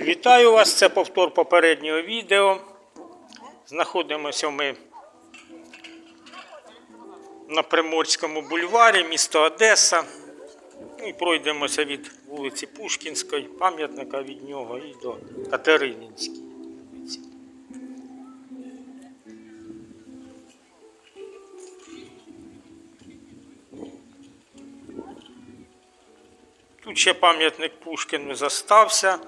Вітаю вас! Це повтор попереднього відео. Знаходимося ми на Приморському бульварі, місто Одеса. Ну, І пройдемося від вулиці Пушкінської, пам'ятника від нього і до Катеринінської. Тут ще пам'ятник Пушкіну застався,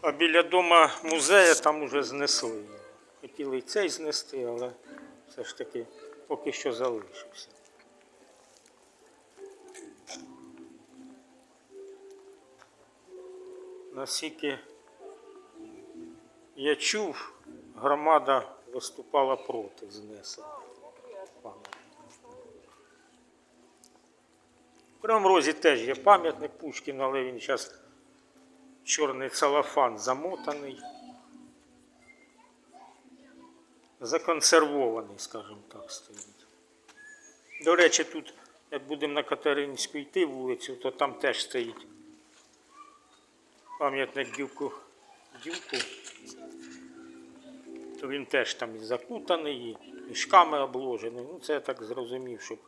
а біля дома музею там уже знесли. Хотіли і цей знести, але все ж таки поки що залишився. Наскільки я чув, громада виступала проти знесення пам'ятника. В Кривому Розі теж є пам'ятник Пушкіну, але він зараз чорний целофан замотаний. Законсервований, скажімо так, стоїть. До речі, тут, як будемо на Катеринську йти вулицю, то там теж стоїть пам'ятник дюку. дюку. То він теж там і закутаний, і мішками обложений. Ну, це я так зрозумів, щоб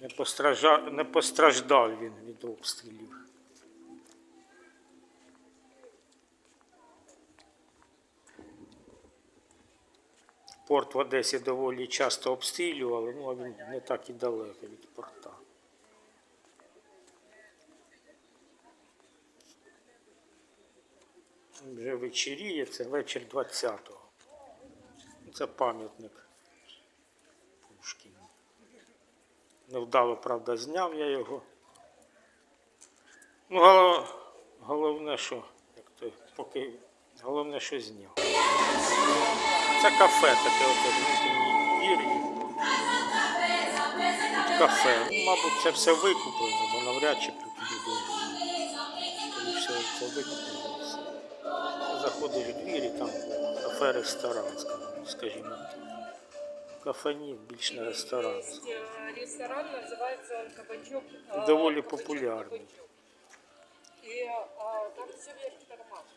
не, постража... не постраждав він від обстрілів. Порт в Одесі доволі часто обстрілювали, ну а він не так і далеко від порта. Вже вечеріє, це вечір 20-го. Це пам'ятник Пушкіну. Невдало, правда, зняв я його. Ну, голов- головне, що, як то, поки, головне, що зняв. Це кафе таке, от внутрішній двір. і Тут кафе. Ну, мабуть, це все викуплено, бо навряд чи тут люди. Коли все це викуплено. все. Заходиш в двір і там кафе-ресторан, скажімо- скажімо. так. Кафе ні, більш не ресторан. Есть э, ресторан, называется он Кабачок. э, Довольно Кабачок популярный. Кабачок. И а, там все вверх тормашек.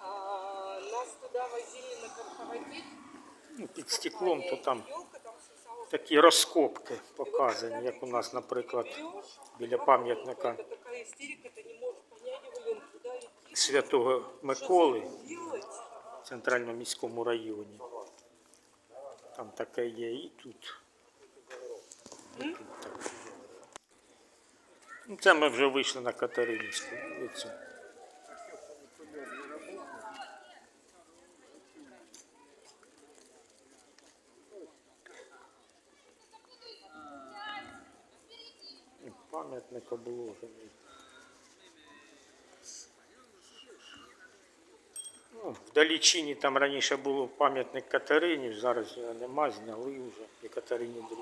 А, нас туда возили на корпоратив. Ну, під стеклом, то там там такі розкопки показані, як у нас, наприклад, біля пам'ятника Святого Миколи в центральному міському районі. Там таке є і тут. І тут таке. Ну, Це ми вже вийшли на Катеринівську вулицю. І Пам'ятник облужений. Ну, в Далічині там раніше був пам'ятник Катерині, зараз його нема, зняли вже і Катерині II.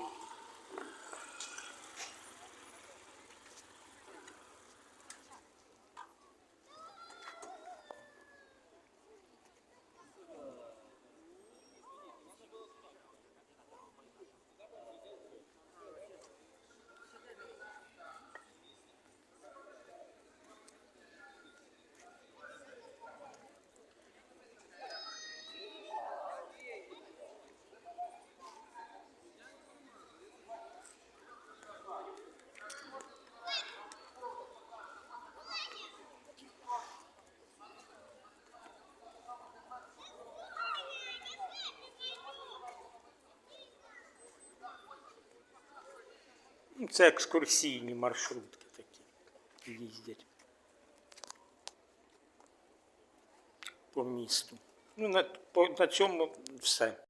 Це екскурсійні маршрутки такі їздять по місту. Ну, на, по, на цьому все.